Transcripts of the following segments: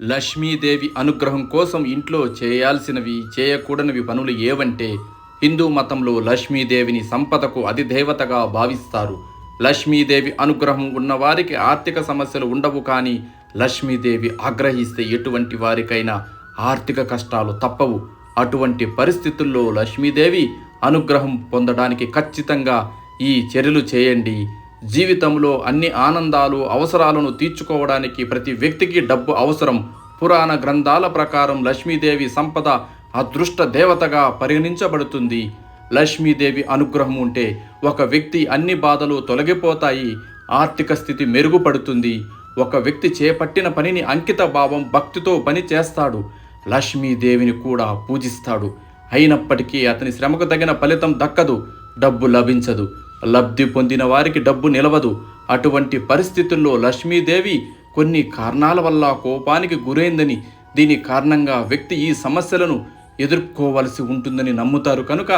లక్ష్మీదేవి అనుగ్రహం కోసం ఇంట్లో చేయాల్సినవి చేయకూడనివి పనులు ఏవంటే హిందూ మతంలో లక్ష్మీదేవిని సంపదకు అధిదేవతగా భావిస్తారు. లక్ష్మీదేవి అనుగ్రహం ఉన్నవారికి ఆర్థిక సమస్యలు ఉండవు కానీ లక్ష్మీదేవి ఆగ్రహిస్తే ఎటువంటి వారికైనా ఆర్థిక కష్టాలు తప్పవు. అటువంటి పరిస్థితుల్లో లక్ష్మీదేవి అనుగ్రహం పొందడానికి ఖచ్చితంగా ఈ చర్యలు చేయండి. జీవితంలో అన్ని ఆనందాలు అవసరాలను తీర్చుకోవడానికి ప్రతి వ్యక్తికి డబ్బు అవసరం. పురాణ గ్రంథాల ప్రకారం లక్ష్మీదేవి సంపద అదృష్ట దేవతగా పరిగణించబడుతుంది. లక్ష్మీదేవి అనుగ్రహం ఉంటే ఒక వ్యక్తి అన్ని బాధలు తొలగిపోతాయి ఆర్థిక స్థితి మెరుగుపడుతుంది. ఒక వ్యక్తి చేపట్టిన పనిని అంకిత భావం భక్తితో పని చేస్తాడు. లక్ష్మీదేవిని కూడా పూజిస్తాడు. అయినప్పటికీ అతని శ్రమకు తగిన ఫలితం దక్కదు డబ్బు లభించదు. లబ్ధి పొందిన వారికి డబ్బు నిలవదు. అటువంటి పరిస్థితుల్లో లక్ష్మీదేవి కొన్ని కారణాల వల్ల కోపానికి గురైందని దీని కారణంగా వ్యక్తి ఈ సమస్యలను ఎదుర్కోవలసి ఉంటుందని నమ్ముతారు కనుక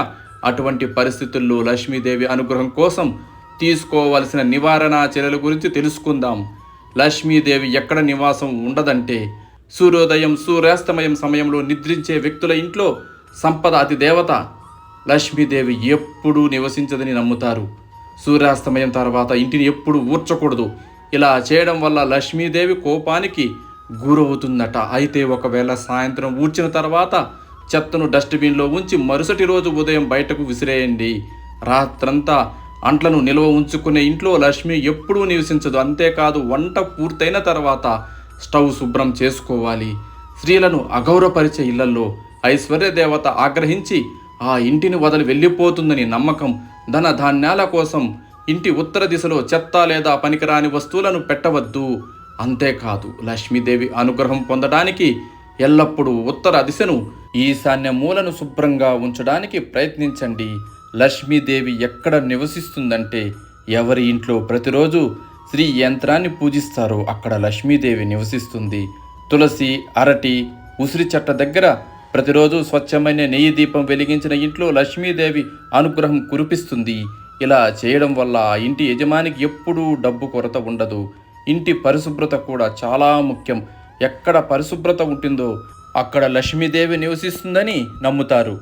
అటువంటి పరిస్థితుల్లో లక్ష్మీదేవి అనుగ్రహం కోసం తీసుకోవలసిన నివారణ చర్యల గురించి తెలుసుకుందాం. లక్ష్మీదేవి ఎక్కడ నివాసం ఉండదంటే సూర్యోదయం సూర్యాస్తమయం సమయంలో నిద్రించే వ్యక్తుల ఇంట్లో సంపద అతి దేవత లక్ష్మీదేవి ఎప్పుడూ నివసించదని నమ్ముతారు. సూర్యాస్తమయం తర్వాత ఇంటిని ఎప్పుడు ఊర్చకూడదు ఇలా చేయడం వల్ల లక్ష్మీదేవి కోపానికి గురవుతుందట. అయితే ఒకవేళ సాయంత్రం ఊడ్చిన తర్వాత చెత్తను డస్ట్బిన్లో ఉంచి మరుసటి రోజు ఉదయం బయటకు విసిరేయండి. రాత్రంతా అంట్లను నిల్వ ఉంచుకునే ఇంట్లో లక్ష్మి ఎప్పుడూ నివసించదు. అంతేకాదు వంట పూర్తయిన తర్వాత స్టవ్ శుభ్రం చేసుకోవాలి. స్త్రీలను అగౌరవపరిచే ఇళ్ళలో ఐశ్వర్య దేవత ఆగ్రహించి ఆ ఇంటిని వదిలి వెళ్ళిపోతుందని నమ్మకం ధన ధాన్యాల కోసం ఇంటి ఉత్తర దిశలో చెత్త లేదా పనికిరాని వస్తువులను పెట్టవద్దు. అంతేకాదు లక్ష్మీదేవి అనుగ్రహం పొందడానికి ఎల్లప్పుడూ ఉత్తర దిశను ఈశాన్య మూలను శుభ్రంగా ఉంచడానికి ప్రయత్నించండి. లక్ష్మీదేవి ఎక్కడ నివసిస్తుందంటే ఎవరి ఇంట్లో ప్రతిరోజు శ్రీ యంత్రాన్ని పూజిస్తారో అక్కడ లక్ష్మీదేవి నివసిస్తుంది. తులసి అరటి ఉసిరి చెట్ట దగ్గర ప్రతిరోజు స్వచ్ఛమైన నెయ్యి దీపం వెలిగించిన ఇంట్లో లక్ష్మీదేవి అనుగ్రహం కురిపిస్తుంది. ఇలా చేయడం వల్ల ఇంటి యజమానికి ఎప్పుడూ డబ్బు కొరత ఉండదు. ఇంటి పరిశుభ్రత కూడా చాలా ముఖ్యం. ఎక్కడ పరిశుభ్రత ఉంటుందో అక్కడ లక్ష్మీదేవి నివసిస్తుందని నమ్ముతారు.